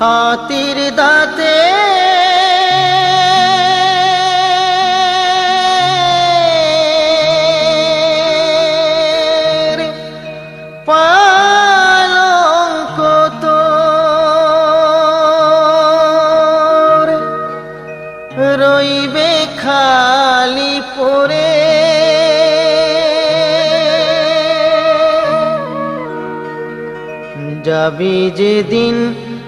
হাতির দাঁতে। রইবে খালি পরে যাবি যেদিন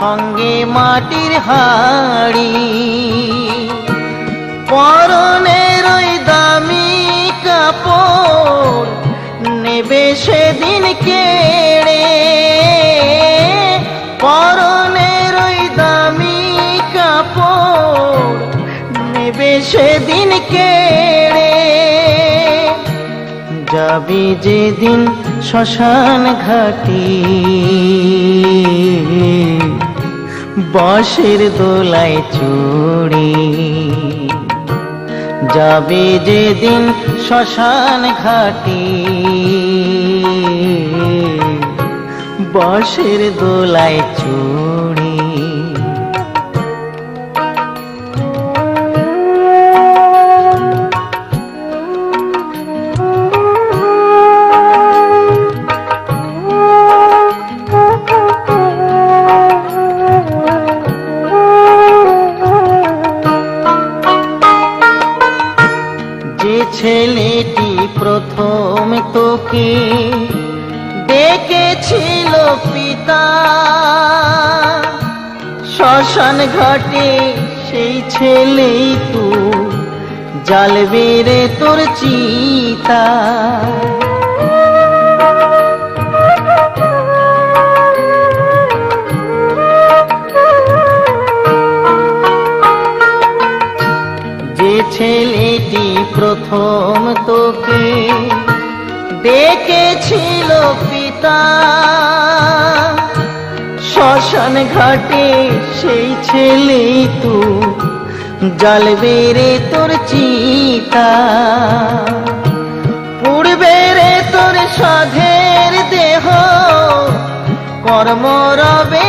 সঙ্গে মাটির হাড়ি। পরনের ওই দামি কাপড় নেবে সেদিন কেড়ে। পরনের ওই দামি কাপড় নেবে সেদিন কেড়ে। যাবি যেদিন শ্মশান ঘাটি। বাঁশের দোলায় চুড়ি। যাবে যেদিন শ্মশান ঘাটি। বাঁশের দোলায় চড়ি। ছেলেটি প্রথম তোকে ডেকেছিল পিতা। শ্মশান ঘটে সেই ছেলে তু জ্বালবে রে তোর চিতা। ছেলেটি প্রথম তোকে ডেকেছিল পিতা। শ্মশান ঘাটে সেই ছেলে তু জ্বালবে রে তোর চিতা। পুড়বে রে তোর সাধের দেহ কর্ম রবে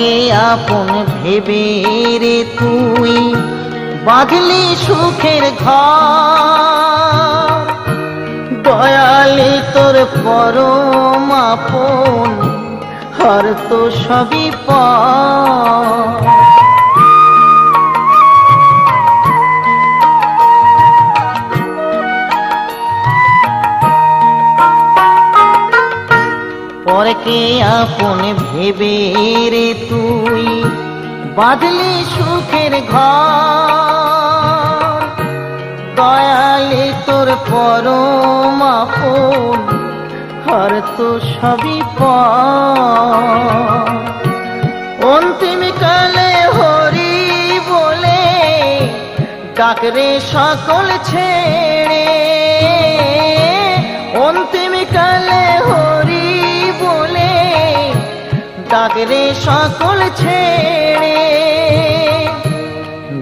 পরকে আপন ভেবে রে তুই বাঁধলি সুখের ঘর। দয়ালি তোর পরম আপন হর তো সবই পর। আপন ভেবে রে তুই বাঁধলি সুখের ঘর। দয়ালে তোর পরম আপন হর তো সবই অন্তিম কালে হরি বলে ডাকরে সকল ছেড়ে। অন্তিম কালে হরি ডাকরে সকল ছেড়ে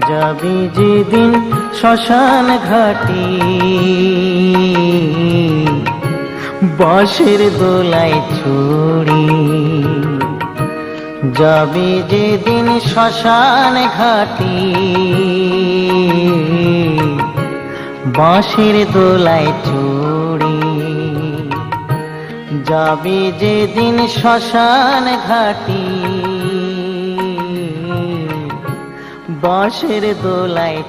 যাবি যেদিন শ্মশান ঘাটি। বাঁশের দোলায় ছড়ি। যাবি যেদিন শ্মশান ঘাটি। বাঁশের দোলায় চড়ি যাবি যেদিন শ্মশান ঘাটি। বাঁশের দোলায়